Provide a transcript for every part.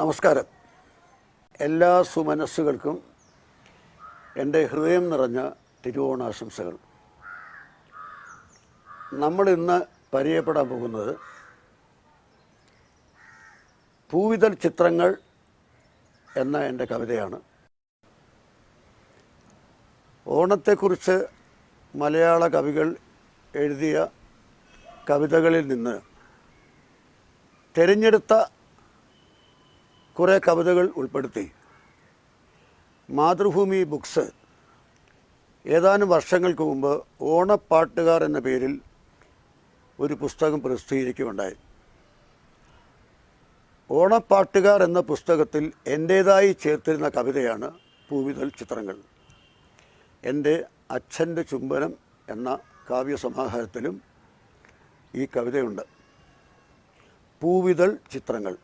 നമസ്കാരം. എല്ലാ സുമനസ്സുകൾക്കും എന്റെ ഹൃദയം നിറഞ്ഞ തിരുവോണാശംസകൾ. നമ്മൾ ഇന്ന് പരിചയപ്പെടാൻ പോകുന്നത് പൂവിതൽ ചിത്രങ്ങൾ എന്ന എന്റെ കവിതയാണ്. ഓണത്തെക്കുറിച്ച് മലയാള കവികൾ എഴുതിയ കവിതകളിൽ നിന്ന് തിരഞ്ഞെടുത്ത കുറേ കവിതകൾ ഉൾപ്പെടുത്തി. മാതൃഭൂമി ബുക്സ്. ഏതാനും വർഷങ്ങൾക്ക് മുമ്പ് ഓണപ്പാട്ടുകാർ എന്ന പേരിൽ ഒരു പുസ്തകം പ്രസിദ്ധീകരിക്കുകയുണ്ടായി. ഓണപ്പാട്ടുകാർ എന്ന പുസ്തകത്തിൽ എന്റേതായി ചേർത്തിരുന്ന കവിതയാണ് പൂവിതൽ ചിത്രങ്ങൾ. എന്റെ അച്ഛന്റെ ചുംബനം എന്ന കാവ്യസമാഹാരത്തിലും ഈ കവിതയുണ്ട്. പൂവിതൾ ചിത്രങ്ങൾ.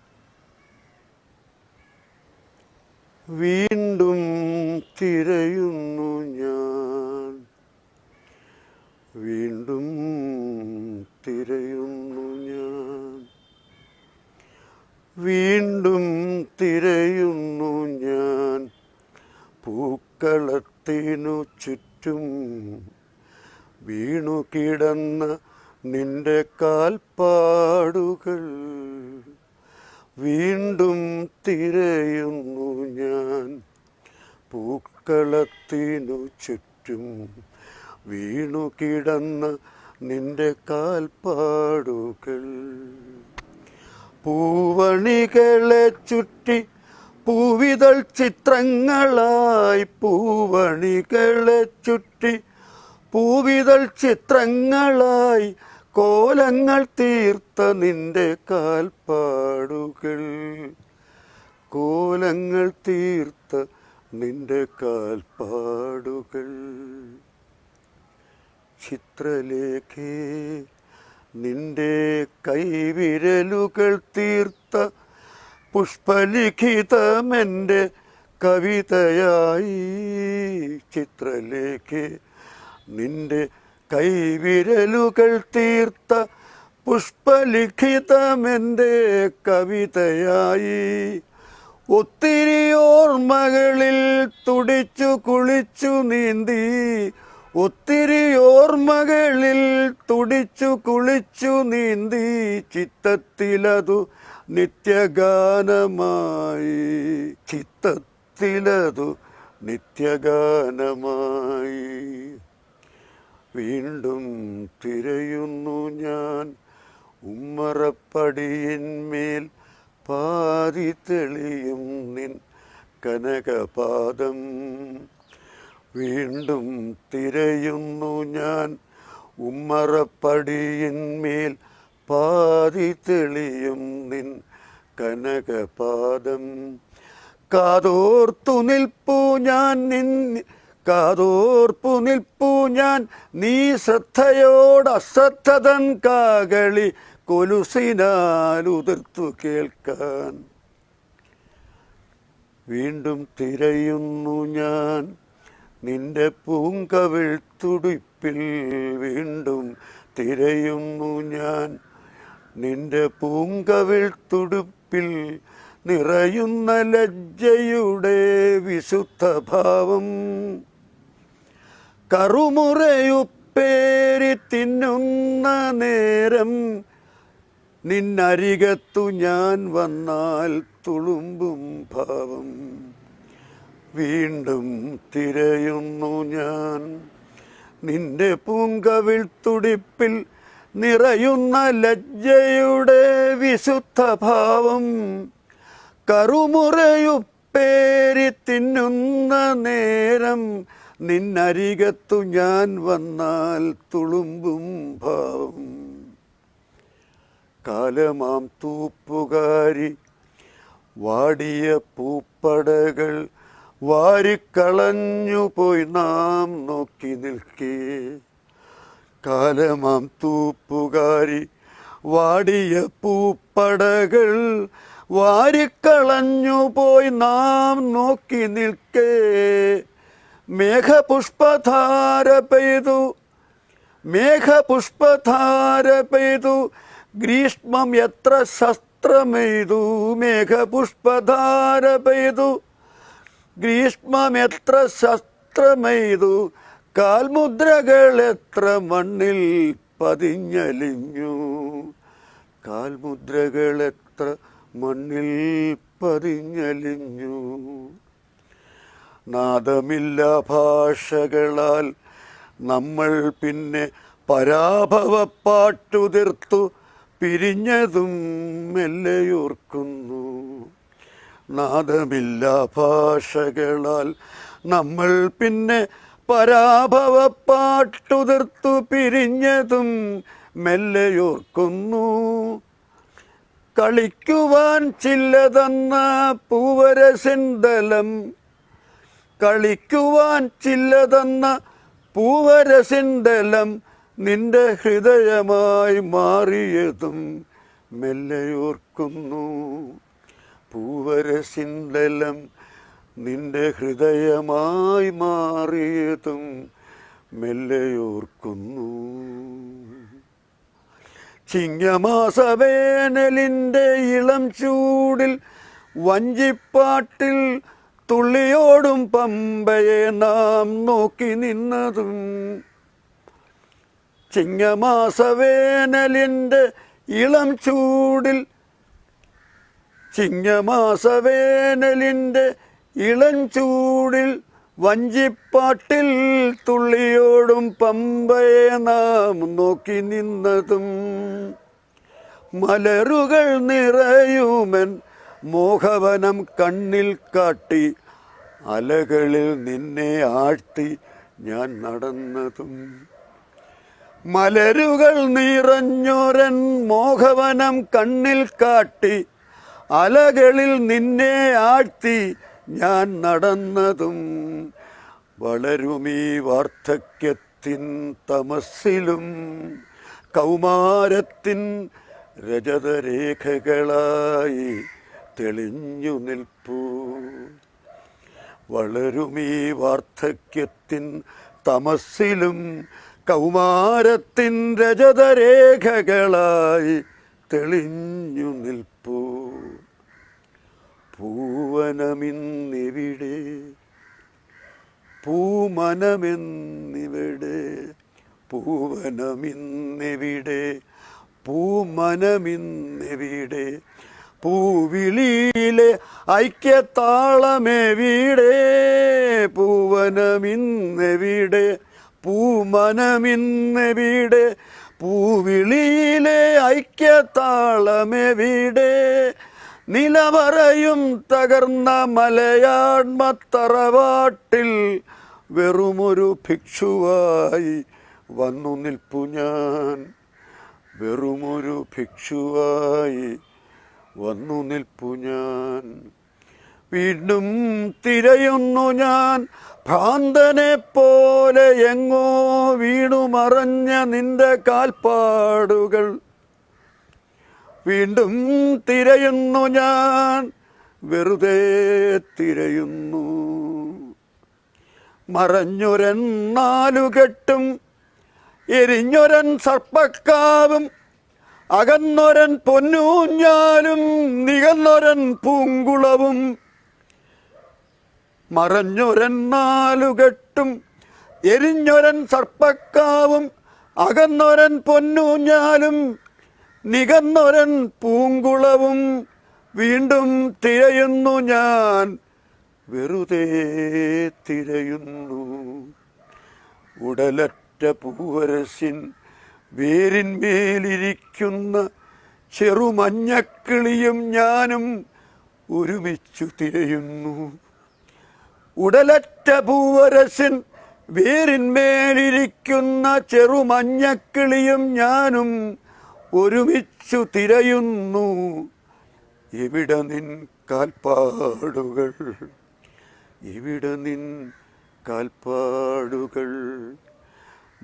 വീണ്ടും തിരയുന്നു ഞാൻ. വീണ്ടും തിരയുന്നു ഞാൻ. വീണ്ടും തിരയുന്നു ഞാൻ. പൂക്കളത്തിനു ചുറ്റും വീണു കിടന്ന നിന്റെ കാൽപ്പാടുകൾ വീണ്ടും തിരയുന്നു ഞാൻ. പൂക്കളത്തിനു ചുറ്റും വീണു കിടന്ന നിന്റെ കാൽപ്പാടുകൾ. പൂവണികളെ ചുറ്റി പൂവിതൾ ചിത്രങ്ങളായി പൂവണികളെ ചുറ്റി പൂവിതൾ ചിത്രങ്ങളായി കോലങ്ങൾ തീർത്ത നിന്റെ കാൽപ്പാടുകൾ. കോലങ്ങൾ തീർത്ത നിന്റെ കാൽപ്പാടുകൾ. ചിത്രലേഖേ നിന്റെ കൈവിരലുകൾ തീർത്ത പുഷ്പലിഖിതമെന്റെ കവിതയായി. ചിത്രലേഖേ നിന്റെ കൈവിരലുകൾ തീർത്ത പുഷ്പലിഖിതമെന്റെ കവിതയായി. ഒത്തിരി ഓർമ്മകളിൽ തുടിച്ചു കുളിച്ചു നീന്തി ഒത്തിരി ഓർമ്മകളിൽ തുടിച്ചു കുളിച്ചു നീന്തി ചിത്തത്തിലതു നിത്യഗാനമായി. ചിത്തത്തിലതു നിത്യഗാനമായി. വീണ്ടും തിരയുന്നു ഞാൻ. ഉമ്മറപ്പടിയിന്മേൽ പാതി തെളിയും നിൻ കനകപാദം. വീണ്ടും തിരയുന്നു ഞാൻ. ഉമ്മറപ്പടിയിന്മേൽ പാതി തെളിയും നിൻ കനകപാദം. കാതോർത്തു നിൽപ്പു ഞാൻ നിൻ കാതോർപ്പു നിൽപ്പു ഞാൻ. നീ ശ്രദ്ധയോട് അശ്രദ്ധതൻ കാകളി കൊലുസിനാലുതിർത്തു കേൾക്കാൻ. വീണ്ടും തിരയുന്നു ഞാൻ. നിന്റെ പൂങ്കവിൾ തുടിപ്പിൽ വീണ്ടും തിരയുന്നു ഞാൻ. നിന്റെ പൂങ്കവിൾ തുടുപ്പിൽ നിറയുന്ന ലജ്ജയുടെ വിശുദ്ധ ഭാവം കറുമുറയുപ്പേരി തിന്നുന്ന നേരം നിന്നരികത്തു ഞാൻ വന്നാൽ തുളുമ്പും ഭാവം. വീണ്ടും തിരയുന്നു ഞാൻ. നിന്റെ പൂങ്കവിൾ തുടിപ്പിൽ നിറയുന്ന ലജ്ജയുടെ വിശുദ്ധ ഭാവം കറുമുറയുപ്പേരി തിന്നുന്ന നേരം നിന്നരികത്തു ഞാൻ വന്നാൽ തുളുമ്പും ഭാവം. കാലമാം തൂപ്പുകാരി വാടിയ പൂപ്പടകൾ വാരിക്കളഞ്ഞു പോയി നാം നോക്കി നിൽക്കേ. കാലമാം തൂപ്പുകാരി വാടിയ പൂപ്പടകൾ വാരിക്കളഞ്ഞു പോയി നാം നോക്കി നിൽക്കേ. മേഘപുഷ്പധാര പെയ്തു. മേഘപുഷ്പധാര പെയ്തു. ഗ്രീഷ്മം എത്ര ശസ്ത്രമെയ്തു. മേഘപുഷ്പധാര പെയ്തു. ഗ്രീഷ്മം എത്ര ശസ്ത്രമെയ്തു. കാൽമുദ്രകൾ എത്ര മണ്ണിൽ പതിഞ്ഞലിഞ്ഞു. കാൽമുദ്രകൾ എത്ര മണ്ണിൽ പതിഞ്ഞലിഞ്ഞു. നാദമില്ല ഭാഷകളാൽ നമ്മൾ പിന്നെ പരാഭവപ്പാട്ടുതിർത്തു പിരിഞ്ഞതും മെല്ലയോർക്കുന്നു. നാദമില്ല ഭാഷകളാൽ നമ്മൾ പിന്നെ പരാഭവപ്പാട്ടുതിർത്തു പിരിഞ്ഞതും മെല്ലയോർക്കുന്നു. കളിക്കുവാൻ ചില്ലതന്ന പൂവരസിന്തലം കളിക്കുവാൻ ചില്ലതെന്ന പൂവരസിന്റെലം നിന്റെ ഹൃദയമായി മാറിയതും മെല്ലയോർക്കുന്നു പൂവരസിന്റെലം നിന്റെ ഹൃദയമായി മാറിയതും മെല്ലയോർക്കുന്നു ചിങ്ങമാസവേനലിന്റെ ഇളം ചൂടിൽ വഞ്ചിപ്പാട്ടിൽ തുള്ളിയോടും പമ്പയെ നാം നോക്കി നിന്നതും ചിങ്ങമാസവേനലിന്റെ ഇളം ചൂടിൽ ചിങ്ങമാസവേനലിന്റെ ഇളം ചൂടിൽ വഞ്ചിപ്പാട്ടിൽ തുള്ളിയോടും പമ്പയെ നാം നോക്കി നിന്നതും മലരുകൾ നിറയുമൻ മോഹവനം കണ്ണിൽ കാട്ടി അലകളിൽ നിന്നെ ആഴ്ത്തി ഞാൻ നടന്നതും. മലരുകൾ നിറഞ്ഞോരൻ മോഹവനം കണ്ണിൽ കാട്ടി അലകളിൽ നിന്നെ ആഴ്ത്തി ഞാൻ നടന്നതും. വളരുമീ വാർദ്ധക്യത്തിൻ തമസ്സിലും കൗമാരത്തിൻ രജതരേഖകളായി തെളിഞ്ഞു നിൽപ്പൂ. വളരുമീ വാർദ്ധക്യത്തിൻ തമസിലും കൗമാരത്തിൻ രജതരേഖകളായി തെളിഞ്ഞു നിൽപ്പൂ. പൂവനമിന്നിവിടെ പൂമനമെന്നിവിടെ പൂവനമിന്നിവിടെ പൂമനമിന്നിവിടെ പൂവിളിയിലെ ഐക്യത്താളമെവിടെ പൂവനമിന്നെവിടെ പൂമനമിന്നെവിടെ പൂവിളിയിലെ ഐക്യത്താളമെവിടെ നിലവറയും തകർന്ന മലയാൺമത്തറവാട്ടിൽ വെറുമൊരു ഭിക്ഷുവായി വന്നു നിൽപ്പു ഞാൻ. വെറുമൊരു ഭിക്ഷുവായി വന്നു നിൽപ്പു ഞാൻ. വീണ്ടും തിരയുന്നു ഞാൻ. ഭ്രാന്തനെ പോലെ എങ്ങോ വീണു മറഞ്ഞ നിന്റെ കാൽപ്പാടുകൾ. വീണ്ടും തിരയുന്നു ഞാൻ. വെറുതെ തിരയുന്നു. മറഞ്ഞൊരൻ നാലുകെട്ടും എരിഞ്ഞൊരൻ സർപ്പക്കാവും അകന്നൊരൻ പൊന്നൂഞ്ഞാലും നികന്നൊരൻ പൂങ്കുളവും. മറഞ്ഞൊരൻ നാലുകെട്ടും എരിഞ്ഞൊരൻ സർപ്പക്കാവും. അകന്നൊരൻ പൊന്നൂഞ്ഞാലും നികന്നൊരൻ പൂങ്കുളവും. വീണ്ടും തിരയുന്നു ഞാൻ വെറുതെ തിരയുന്നു. ഉടലറ്റ പൂവരസിൻ വേരിന്മേലിരിക്കുന്ന ചെറുമഞ്ഞക്കിളിയും ഞാനും ഒരുമിച്ചു തിരയുന്നു. ഉടലറ്റ പൂവരസിൻ വേരിന്മേലിരിക്കുന്ന ചെറുമഞ്ഞക്കിളിയും ഞാനും ഒരുമിച്ചു തിരയുന്നു. എവിടെ നിൻ കാൽപ്പാടുകൾ? എവിടെ നിൻ കാൽപ്പാടുകൾ?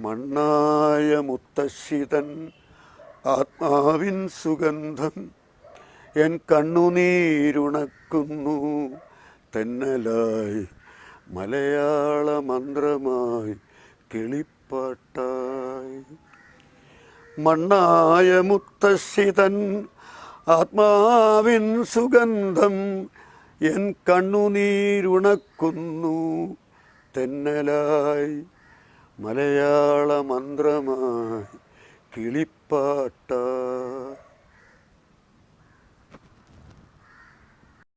മണ്ണായ മുത്തശ്ശിതൻ ആത്മാവിൻ സുഗന്ധം എൻ കണ്ണുനീരുണക്കുന്നു. തെന്നലായി മലയാള മന്ത്രമായി കിളിപ്പാട്ടായി. മണ്ണായ മുത്തശ്ശിതൻ ആത്മാവിൻ സുഗന്ധം എൻ കണ്ണുനീരുണക്കുന്നു. തെന്നലായി മലയാള മന്ത്രമായി കിളിപ്പാട്ട